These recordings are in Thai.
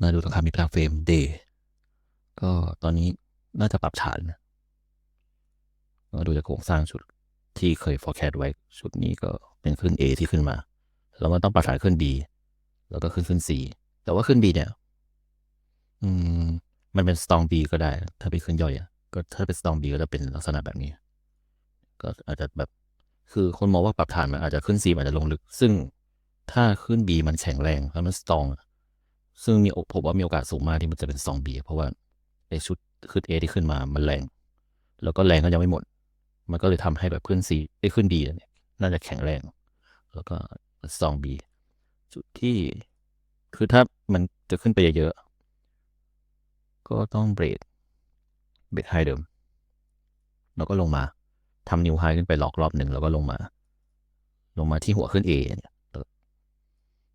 มาดูราคามีพลังเฟรมเดย์ก็ตอนนี้น่าจะปรับฐานนะก็ดูจากโครงสร้างชุดที่เคย forecast ไว้ชุดนี้ก็เป็นขึ้น A ที่ขึ้นมา แล้วมันต้องปรับฐานขึ้น B แล้วก็ขึ้นขึ้น C แต่ว่าขึ้น B เนี่ย อืม มันเป็น strong B ก็ได้ ถ้าไปขึ้นย่อยอะก็ถ้าเป็น strong B ก็จะเป็นลักษณะแบบนี้ ก็อาจจะแบบ คือคนมองว่าปรับฐานมันอาจจะขึ้น C อาจจะลงลึก ซึ่งถ้าขึ้น B มันแข็งแรงแล้วมัน strong อะ ซึ่งมีโอผมว่ามีโอกาสสูงมากที่มันจะเป็น strong B เพราะว่าไอชุดขึ้น A ที่ขึ้นมามันแรง แล้วก็แรงก็ยังไม่หมด มันก็เลยทำให้แบบขึ้น C ได้ขึ้น D เนี่ยน่าจะแข็งแรง แล้วก็ strong B จุดที่คือถ้ามันจะขึ้นไปเยอะๆก็ต้องเบรกเบรกไฮเดิม แล้วก็ลงมาทำนิวไฮขึ้นไปล็อกรอบหนึ่งแล้วก็ลงมา ลงมาที่หัวขึ้น A เนี่ย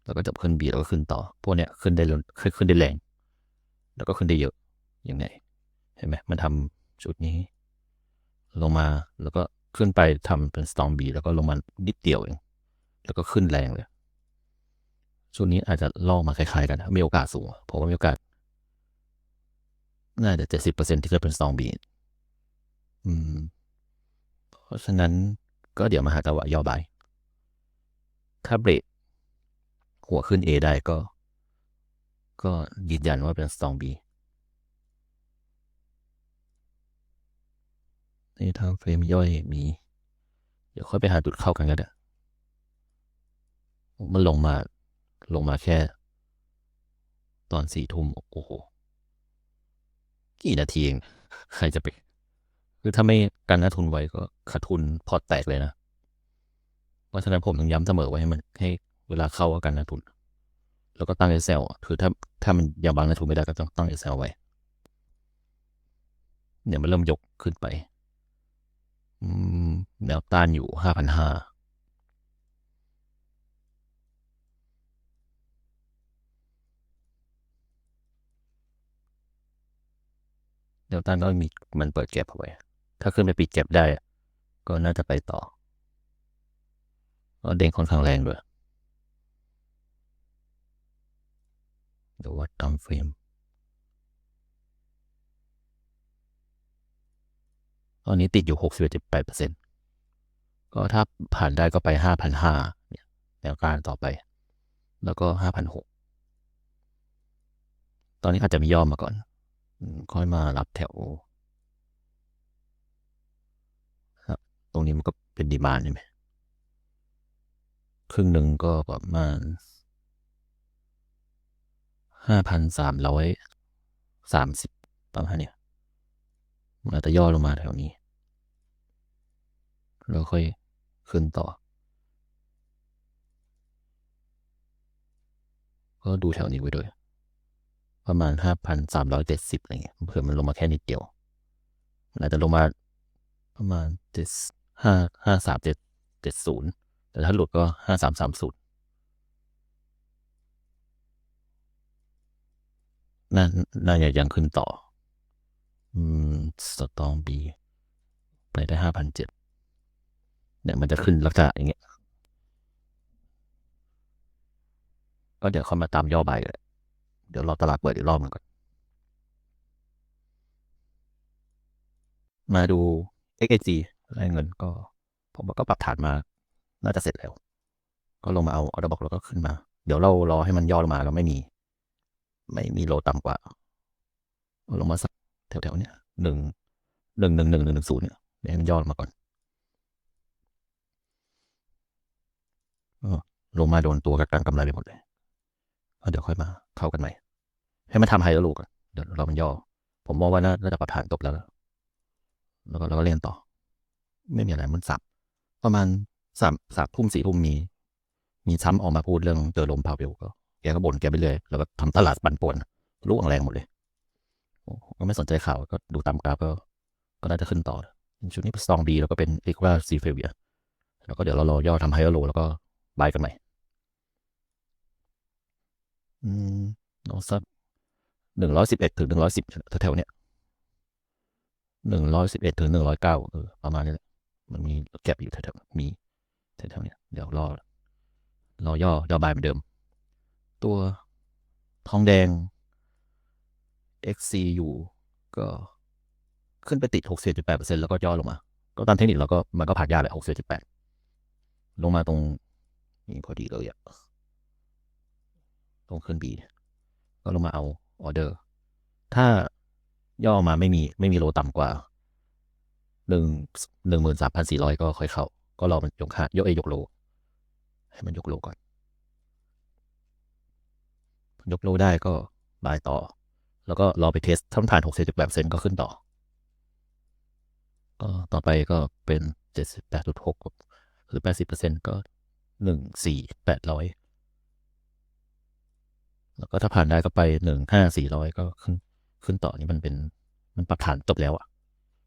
แล้วก็จบขึ้น B แล้วก็ขึ้นต่อ พวกเนี้ยขึ้นได้ขึ้นขึ้นได้แรง แล้วก็ขึ้นได้เยอะอยังไงเห็นไหมมันทำจุดนี้ ลงมาแล้วก็ขึ้นไปทำเป็น storm B แล้วก็ลงมานิดเดียวเอง แล้วก็ขึ้นแรงเลยช่วงนี้อาจจะล่อมาคล้ายๆกัน มีโอกาสสูง ผมว่ามีโอกาส น่าจะเจ็ดสิบเปอร์เซ็นที่จะเป็น storm B อืม เพราะฉะนั้นก็เดี๋ยวมาหาจังหวะย่อบายถ้าเบรก หัวขึ้น A ได้ก็ ก็ยืนยันว่าเป็น strong B ในทางเฟรมย่อยมี เดี๋ยวค่อยไปหาจุดเข้ากันก็ได้ มันลงมา ลงมาแค่ ตอนสี่ทุ่ม โอ้โห กี่นาทีเอง ใครจะไป คือถ้าไม่กันนัทุนไว้ก็ขาดทุนพอแตกเลยนะ เพราะฉะนั้นผมต้องย้ำเสมอไว้ให้มันให้ เวลาเข้าก็กันนัทุน แล้วก็ตั้ง Excel คือถ้าถ้ามันยังบังนัทุนไม่ได้ก็ต้องตั้ง Excel ไว้เนี่ยมันเริ่มยกขึ้นไปแนวต้านอยู่ห้าพันห้าแนวต้านก็มีมันเปิดแก็บเอาไว้ ถ้าขึ้นไปปิดแก็บได้ ก็น่าจะไปต่อเด้งค่อนข้างแรงด้วย เดี๋ยววัดตามเฟรมตอนนี้ติดอยู่หกสิบเอ็ดแปดเปอร์เซ็นต์ก็ถ้าผ่านได้ก็ไปห้าพันห้าเนี่ยแนวการต่อไป แล้วก็ห้าพันหกตอนนี้อาจจะมีย่อมาก่อน ค่อยมารับแถวครับตรงนี้มันก็เป็นดีมานใช่ไหมครึ่งหนึ่งก็ประมาณ ห้าพันสามร้อยสามสิบประมาณเนี้ยมันอาจจะย่อลงมาแถวนี้ แล้วค่อยขึ้นต่อ ก็ดูแถวนี้ไว้ด้วย ประมาณห้าพันสามร้อยเจ็ดสิบอะไรเงี้ยเผื่อมันลงมาแค่นิดเดียว มันอาจจะลงมาประมาณเจ็ดห้าห้าสามเจ็ดเจ็ดศูนย์แต่ถ้าหลุดก็ห้าสามสามศูนย์ น่าน่าจะยังขึ้นต่อ อืมสตองบีไปได้ห้าพันเจ็ดเนี่ยมันจะขึ้นลักษณะอย่างเงี้ย ก็เดี๋ยวเข้ามาตามย่อใบกันเดี๋ยวรอตลาดเปิดอีกรอบหนึงก่อน มาดู XAG รายเงินก็ ผมก็ปรับฐานมา น่าจะเสร็จแล้ว ก็ลงมาเอาออเดอร์บอกแล้วก็ขึ้นมา เดี๋ยวเรารอให้มันย่อลงมาแล้วไม่มี ไม่มีโลต่ำกว่าลงมาสักแถวๆเนี้ยหนึ่งหนึ่งหนึ่งหนึ่งหนึ่งหนึ่งศูนย์เนี่ยเดี๋ยวให้มันย่อลงมาก่อนลงมาโดนตัวกับการกำไรไปหมดเลยเดี๋ยวค่อยมาเข้ากันใหม่ ให้มันทำไฮแล้วลูกเดี๋ยวเรามันย่อ ผมมองว่าน่าจะปรับฐานจบแล้ว แล้วก็เราก็เรียนต่อ ไม่มีอะไรมันสับ ประมาณสามสามทุ่มสี่ทุ่มมี มีซ้ำออกมาพูดเรื่องเจอลมพาเวลก็ กก็บ่นแกไปเลย แล้วก็ทำตลาดปั่นป่วนลูกแรงหมดเลยก็ไม่สนใจข่าวก็ดูตามกราฟก็ก็น่าจะขึ้นต่อ ชุดนี้เป็นซองดีแล้วก็เป็นเอกว่าซีเฟเวียแล้วก็เดี๋ยวเรารอย่อทำไฮโลแล้วก็บายกันใหม่อืมเอาสักหนึ่งร้อยสิบเอ็ดถึงหนึ่งร้อยสิบแถวๆเนี้ยหนึ่งร้อยสิบเอ็ดถึงหนึ่งร้อยเก้าเออประมาณนี้แหละมันมีแก็บอยู่แถวๆมีแถวๆเนี้ยเดี๋ยวรอรอย่อย่อบายเหมือนเดิม ตัวทองแดง XCU ก็ขึ้นไปติด61.8%แล้วก็ย่อลงมา ก็ตามเทคนิคเราก็มันก็ผ่านยากแหละ61.8ลงมาตรงนี้พอดีเลยอะตรงขึ้น B ก็ลงมาเอาออเดอร์ ถ้าย่อมาไม่มีไม่มีโลต่ำกว่าหนึ่งหนึ่งหมื่นสามพันสี่ร้อยก็ค่อยเข้า ก็รอมันยกค่ายกเอยกโล ให้มันยกโลก่อน ยกโลได้ก็บายต่อ แล้วก็รอไปเทสถ้าผ่านหกสิบแบบเซนก็ขึ้นต่อ ก็ต่อไปก็เป็นเจ็ดสิบแปดจุดหกหรือแปดสิบเปอร์เซ็นก็หนึ่งสี่แปดร้อยแล้วก็ถ้าผ่านได้ก็ไปหนึ่งห้าสี่ร้อยก็ขึ้นขึ้นต่อนี่มันเป็นมันปรับฐานจบแล้วอะ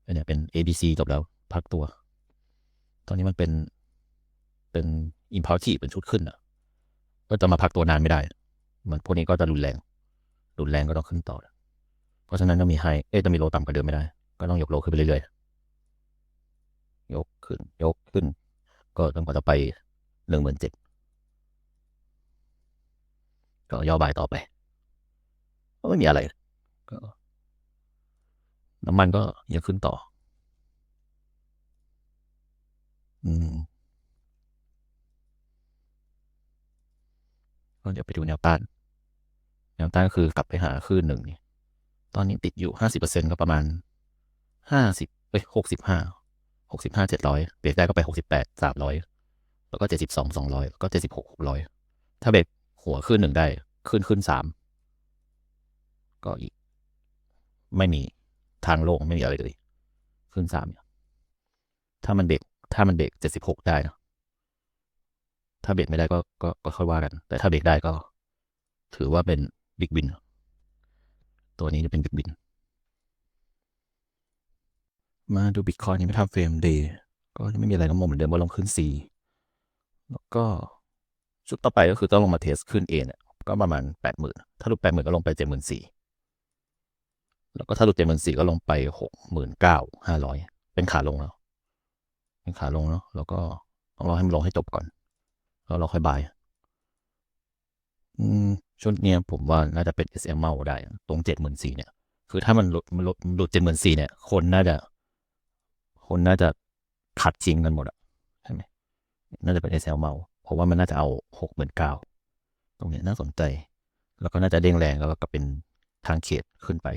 อันเนี้ยเป็น A B C จบแล้วพักตัว ตอนนี้มันเป็นเป็น impulsive เป็นชุดขึ้นอะก็จะมาพักตัวนานไม่ได้ มันพวกนี้ก็จะรุนแรง รุนแรงก็ต้องขึ้นต่อ เพราะฉะนั้นต้องมีไฮ เอ๊ะจะมีโลต่ำกว่าเดิมไม่ได้ ก็ต้องยกโลขึ้นไปเรื่อยๆ ยกขึ้น ยกขึ้น ก็ต้องกว่าจะไปหนึ่งหมื่นเจ็ดก็ย่อบายต่อไป ก็ไม่มีอะไร ก็น้ำมันก็ยังขึ้นต่อ อืมก็เดี๋ยวไปดูแนวต้าน แนวต้านคือกลับไปหาคลื่นหนึ่งนี่ตอนนี้ติดอยู่ห้าสิบเปอร์เซ็นก็ประมาณห้าสิบเอ้ยหกสิบห้าหกสิบห้าเจ็ดร้อยเบรกได้ก็ไปหกสิบแปดสามร้อยแล้วก็เจ็ดสิบสองสองร้อยแล้วก็เจ็ดสิบหกหกร้อยถ้าเบรกหัวขึ้นหนึ่งได้ขึ้นขึ้นสามก็อีก ไม่มีทางโลงไม่มีอะไรเลย ขึ้นสามเนี่ยถ้ามันเบรกถ้ามันเบรกเจ็ดสิบหกได้นะถ้าเบรกไม่ได้ก็ก็ก็ค่อยว่ากัน แต่ถ้าเบรกได้ก็ ถือว่าเป็น บิ๊กบิน ตัวนี้จะเป็นบิ๊กบิน มาดูบิตคอยนี่ไม่ทำเฟรมเดย์ก็ยังไม่มีอะไรน้ำมันเหมือนเดิมว่าลงขึ้น C แล้วก็ชุดต่อไปก็คือต้องลงมาเทสขึ้น A เนี่ยก็ประมาณแปดหมื่นถ้าหลุดแปดหมื่นก็ลงไปเจ็ดหมื่นสี่แล้วก็ถ้าหลุดเจ็ดหมื่นสี่ก็ลงไปหกหมื่นเก้าห้าร้อยเป็นขาลงแล้ว เป็นขาลงเนาะแล้วก็ต้องรอให้มันลงให้จบก่อน แล้วเราค่อยบาย ชุดเนี้ยผมว่าน่าจะเป็น SM เมาได้ ตรงเจ็ดหมื่นสี่เนี่ย คือถ้ามันหลุดมันหลุดหลุดเจ็ดหมื่นสี่เนี่ย คนน่าจะ คนน่าจะขัดชิงกันหมดอะใช่ไหมน่าจะเป็น SL เมาเพราะว่ามันน่าจะเอาหกหมื่นเก้าตรงเนี้ยน่าสนใจ แล้วก็น่าจะเด้งแรงแล้วก็เป็นทางเขตขึ้นไป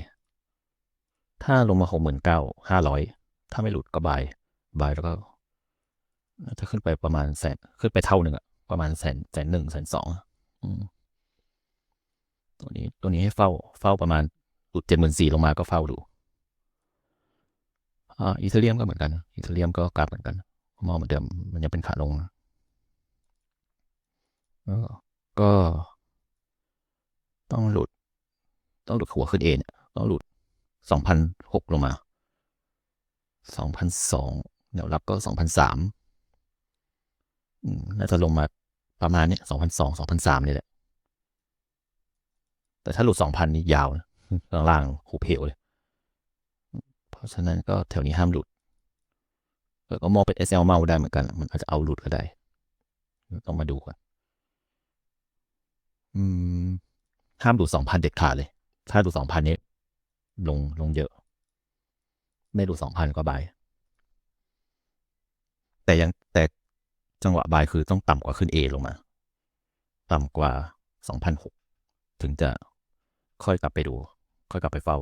ถ้าลงมาหกหมื่นเก้าห้าร้อยถ้าไม่หลุดก็บายบายแล้วก็น่าจะขึ้นไปประมาณแสนขึ้นไปเท่าหนึ่งอะประมาณแสนแสนหนึ่งแสนสองอืม ตัวนี้ตัวนี้ให้เฝ้าเฝ้าประมาณหลุดเจ็ดหมื่นสี่ลงมาก็เฝ้าดูอ่าอีเทเรียมก็เหมือนกันอีเทเรียมก็กราฟเหมือนกัน มองเหมือนเดิมมันยังเป็นขาลงนะเออก็ต้องหลุด ต้องหลุดหัวขึ้นเอเนี่ยต้องหลุดสองพันหกลงมาสองพันสองแนวรับก็สองพันสามน่าจะลงมาประมาณนี้สองพันสองสองพันสามนี่แหละ แต่ถ้าหลุดสองพันนี่ยาวนะข้างล่างหูเพลเลย เพราะฉะนั้นก็แถวนี้ห้ามหลุดแล้วก็มองเป็น SL เมาได้เหมือนกัน มันอาจจะเอาหลุดก็ได้ ต้องมาดูก่อนอืม ห้ามดูสองพันเด็ดขาดเลย ถ้าดูสองพันนี้ลงลงเยอะ ไม่ดูสองพันก็บาย แต่ยังแต่จังหวะบายคือต้องต่ำกว่าขึ้น A ลงมา ต่ำกว่าสองพันหกถึงจะ ค่อยกลับไปดู ค่อยกลับไปเฝ้า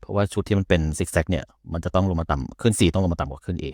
เพราะว่าชุดที่มันเป็นซิกแซกเนี่ย มันจะต้องลงมาต่ำขึ้น C ต้องลงมาต่ำกว่าขึ้น A